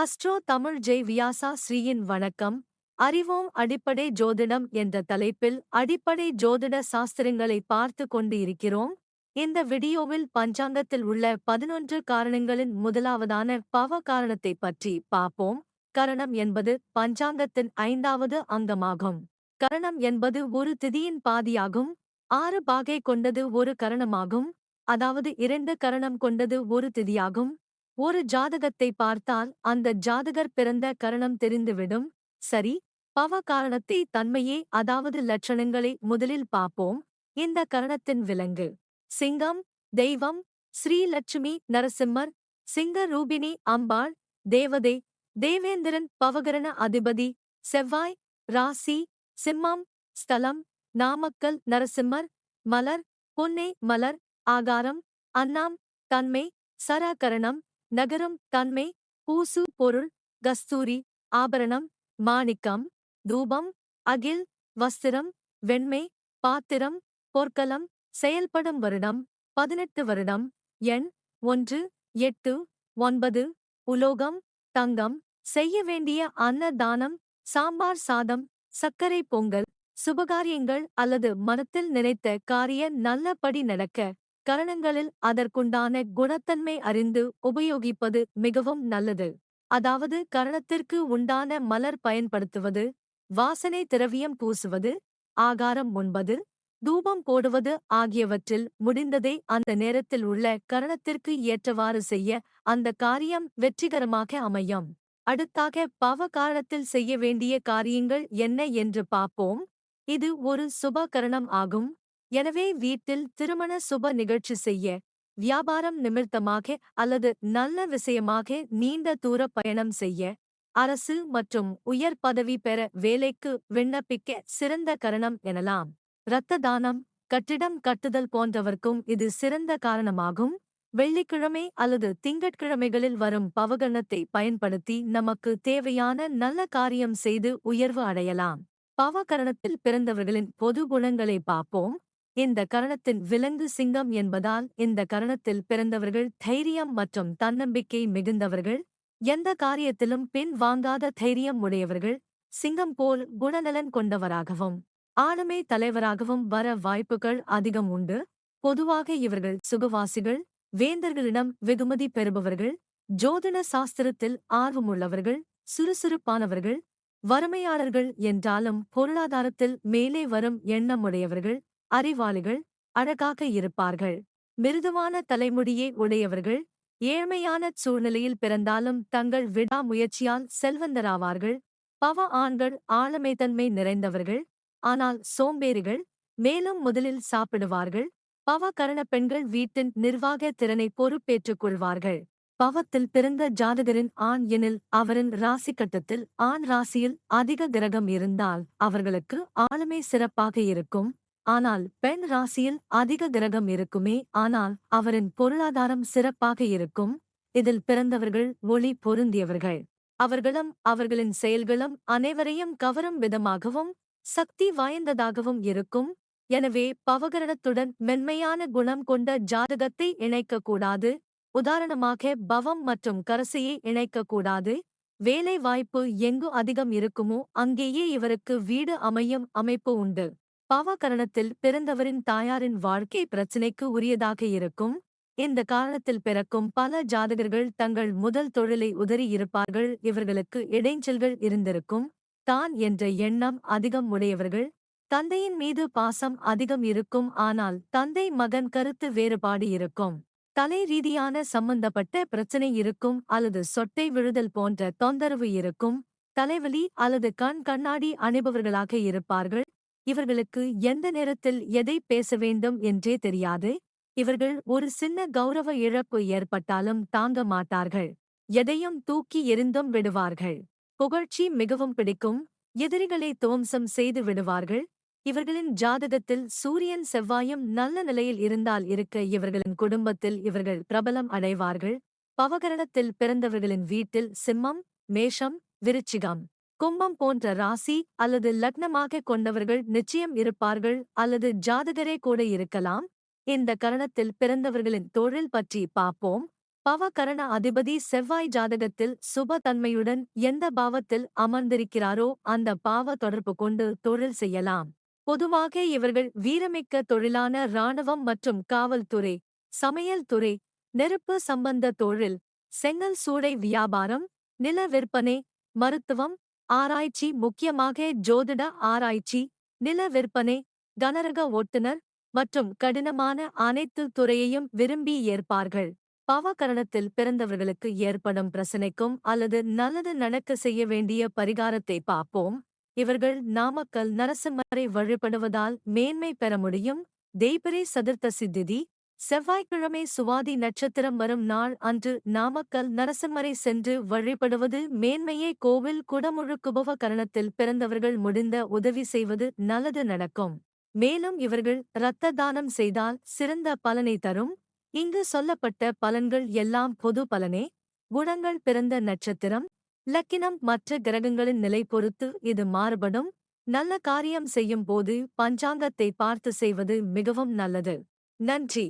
ஹஸ்ட்ரோ தமிழ் ஜெய் வியாசா ஸ்ரீயின் வணக்கம். அறிவோம் அடிப்படை ஜோதிடம் என்ற தலைப்பில் அடிப்படை ஜோதிட சாஸ்திரங்களை பார்த்து கொண்டு இருக்கிறோம் இந்த வீடியோவில் பஞ்சாங்கத்தில் உள்ள பதினொன்று காரணங்களின் முதலாவதான பவ காரணத்தை பற்றி பார்ப்போம். கரணம் என்பது பஞ்சாங்கத்தின் ஐந்தாவது அங்கமாகும். கரணம் என்பது ஒரு திதியின் பாதியாகும். ஆறு பாகை கொண்டது ஒரு கரணமாகும். அதாவது இரண்டு கரணம் கொண்டது ஒரு திதியாகும். ஒரு ஜாதகத்தை பார்த்தால் அந்த ஜாதகர் பிறந்த கரணம் தெரிந்துவிடும். சரி பவ காரணத்தை தன்மையே அதாவது லட்சணங்களை முதலில் பார்ப்போம். இந்த கரணத்தின் விலங்கு. சிங்கம் தெய்வம் ஸ்ரீலட்சுமி நரசிம்மர் சிங்க ரூபினி அம்பாள் தேவதை தேவேந்திரன் பவகரண அதிபதி செவ்வாய் ராசி சிம்மம் ஸ்தலம் நாமக்கல் நரசிம்மர் மலர் பொன்னே மலர் ஆகாரம் அன்னாம் தன்மை சராகரணம் நகரம் தன்மை பூசு பொருள் கஸ்தூரி ஆபரணம் மாணிக்கம் தூபம் அகில் வஸ்திரம் வெண்மை பாத்திரம் பொற்கலம் செயல்படும் வருடம் பதினெட்டு வருடம் எண் ஒன்று எட்டு ஒன்பது உலோகம் தங்கம் செய்ய வேண்டிய அன்னதானம் சாம்பார் சாதம் சர்க்கரை பொங்கல் சுபகாரியங்கள் அல்லது மனத்தில் நினைத்த காரிய நல்லபடி நடக்க கரணங்களில் அதற்குண்டான குணத்தன்மை அறிந்து உபயோகிப்பது மிகவும் நல்லது. அதாவது கரணத்திற்கு உண்டான மலர் பயன்படுத்துவது வாசனை திரவியம் பூசுவது ஆகாரம் உண்பது தூபம் போடுவது ஆகியவற்றில் முடிந்ததை அந்த நேரத்தில் உள்ள கரணத்திற்கு ஏற்றவாறு செய்ய அந்த காரியம் வெற்றிகரமாக அமையும். அடுத்தாக பவ காரணத்தில் செய்ய வேண்டிய காரியங்கள் என்ன என்று பார்ப்போம். இது ஒரு சுபகரணம் ஆகும். எனவே வீட்டில் திருமண சுப நிகழ்ச்சி செய்ய வியாபாரம் நிமித்தமாக அல்லது நல்ல விஷயமாக நீண்ட தூர பயணம் செய்ய அரசு மற்றும் உயர் பதவி பெற வேலைக்கு விண்ணப்பிக்க சிறந்த கரணம் எனலாம். இரத்த தானம் கட்டிடம் கட்டுதல் போன்றவர்க்கும் இது சிறந்த காரணமாகும். வெள்ளிக்கிழமை அல்லது திங்கட்கிழமைகளில் வரும் பவகணத்தை பயன்படுத்தி நமக்கு தேவையான நல்ல காரியம் செய்து உயர்வு அடையலாம். பவகரணத்தில் பிறந்தவர்களின் பொது குணங்களை பார்ப்போம். இந்த கரணத்தின் விலங்கு சிங்கம் என்பதால் இந்த கரணத்தில் பிறந்தவர்கள் தைரியம் மற்றும் தன்னம்பிக்கை மிகுந்தவர்கள். எந்த காரியத்திலும் பின் வாங்காத தைரியம் உடையவர்கள். சிங்கம் போல் குணநலன் கொண்டவராகவும் ஆளுமை தலைவராகவும் வர வாய்ப்புகள் அதிகம் உண்டு. பொதுவாக இவர்கள் சுகவாசிகள் வேந்தர்களிடம் வெகுமதி பெறுபவர்கள் ஜோதிட சாஸ்திரத்தில் ஆர்வமுள்ளவர்கள் சுறுசுறுப்பானவர்கள். வறுமையாளர்கள் என்றாலும் பொருளாதாரத்தில் மேலே வரும் எண்ணமுடையவர்கள். அறிவாளிகள் அழகாக இருப்பார்கள். மிருதுவான தலைமுடியே உடையவர்கள் ஏழ்மையான சூழ்நிலையில் பிறந்தாலும் தங்கள் விடாமுயற்சியால் செல்வந்தராவார்கள். பவ ஆண்கள் ஆழமைத்தன்மை நிறைந்தவர்கள் ஆனால் சோம்பேறிகள் மேலும் முதலில் சாப்பிடுவார்கள். பவ கரண பெண்கள் வீட்டின் நிர்வாக திறனை பொறுப்பேற்றுக் கொள்வார்கள். பவத்தில் பிறந்த ஜாதகரின் ஆண் எனில் அவரின் ராசி கட்டத்தில் ஆண் ராசியில் அதிக கிரகம் இருந்தால் அவர்களுக்கு ஆளுமை சிறப்பாக இருக்கும். ஆனால் பெண் ராசியில் அதிக கிரகம் இருக்குமே ஆனால் அவரின் பொருளாதாரம் சிறப்பாக இருக்கும். இதில் பிறந்தவர்கள் ஒளி பொருந்தியவர்கள். அவர்களும் அவர்களின் செயல்களும் அனைவரையும் கவரும் விதமாகவும் சக்தி வாய்ந்ததாகவும் இருக்கும். எனவே பவகரணத்துடன் மென்மையான குணம் கொண்ட ஜாதகத்தை இணைக்கக்கூடாது. உதாரணமாக பவம் மற்றும் கரசையை இணைக்கக்கூடாது. வேலை வாய்ப்பு எங்கு அதிகம் இருக்குமோ அங்கேயே இவருக்கு வீடு அமையும் அமைப்பு உண்டு. பாவகரணத்தில் பிறந்தவரின் தாயாரின் வாழ்க்கை பிரச்சினைக்கு உரியதாக இருக்கும். இந்த காரணத்தில் பிறக்கும் பல ஜாதகர்கள் தங்கள் முதல் தொழிலை உதறி இருப்பார்கள். இவர்களுக்கு இடைஞ்சல்கள் இருந்திருக்கும். தான் என்ற எண்ணம் அதிகம் உடையவர்கள். தந்தையின் மீது பாசம் அதிகம் இருக்கும். ஆனால் தந்தை மகன் கருத்து வேறுபாடு இருக்கும். தலை ரீதியான சம்பந்தப்பட்ட பிரச்சனை இருக்கும். அல்லது சொட்டை விழுதல் போன்ற தொந்தரவு இருக்கும். தலைவலி அல்லது கண் கண்ணாடி அணிபவர்களாக இருப்பார்கள். இவர்களுக்கு எந்த நேரத்தில் எதை பேச வேண்டும் என்றே தெரியாது. இவர்கள் ஒரு சின்ன கௌரவ இழப்பு ஏற்பட்டாலும் தாங்க மாட்டார்கள். எதையும் தூக்கி எரிந்தும் விடுவார்கள். புகழ்ச்சி மிகவும் பிடிக்கும். எதிரிகளை துவம்சம் செய்து விடுவார்கள். இவர்களின் ஜாதகத்தில் சூரியன் செவ்வாயும் நல்ல நிலையில் இருந்தால் இருக்க இவர்களின் குடும்பத்தில் இவர்கள் பிரபலம் அடைவார்கள். பவகரணத்தில் பிறந்தவர்களின் வீட்டில் சிம்மம் மேஷம் விருச்சிகம். கும்பம் போன்ற ராசி அல்லது லக்னமாக கொண்டவர்கள் நிச்சயம் இருப்பார்கள் அல்லது ஜாதகரே கூட இருக்கலாம். இந்த கரணத்தில் பிறந்தவர்களின் தொழில் பற்றி பார்ப்போம். பவகரண அதிபதி செவ்வாய் ஜாதகத்தில் சுப தன்மையுடன் எந்த பாவத்தில் அமர்ந்திருக்கிறாரோ அந்த பாவ தொடர்பு கொண்டு தொழில் செய்யலாம். பொதுவாக இவர்கள் வீரமிக்க தொழிலான இராணுவம் மற்றும் காவல்துறை சமையல் துறை நெருப்பு சம்பந்த தொழில் செங்கல் சூடை வியாபாரம் நில விற்பனை மருத்துவம் ஆராய்ச்சி முக்கியமாக ஜோதிட ஆராய்ச்சி நில விற்பனை கனரக ஓட்டுநர் மற்றும் கடினமான அனைத்து துறையையும் விரும்பி ஏற்பார்கள். பவகரணத்தில் பிறந்தவர்களுக்கு ஏற்படும் பிரச்சனைக்கும் அல்லது நல்லது நடக்க செய்ய வேண்டிய பரிகாரத்தை பார்ப்போம். இவர்கள் நாமக்கல் நரசிம்மரை வழிபடுவதால் மேன்மை பெற முடியும். தேய்பிரை சதுர்த்த சித்திதி செவ்வாய்க்கிழமை சுவாதி நட்சத்திரம் வரும் நாள் அன்று நாமக்கல் நரசிம்மரை சென்று வழிபடுவது மேன்மையே. கோவில் குடமுழுக்குபவ கரணத்தில் பிறந்தவர்கள் முடிந்த உதவி செய்வது நல்லது நடக்கும். மேலும் இவர்கள் இரத்த தானம் செய்தால் சிறந்த பலனை தரும். இங்கு சொல்லப்பட்ட பலன்கள் எல்லாம் பொது பலனே. குணங்கள் பிறந்த நட்சத்திரம். லக்கினம் மற்ற கிரகங்களின் நிலை பொறுத்து இது மாறுபடும். நல்ல காரியம் செய்யும் போது பஞ்சாங்கத்தை பார்த்து செய்வது மிகவும் நல்லது. நன்றி.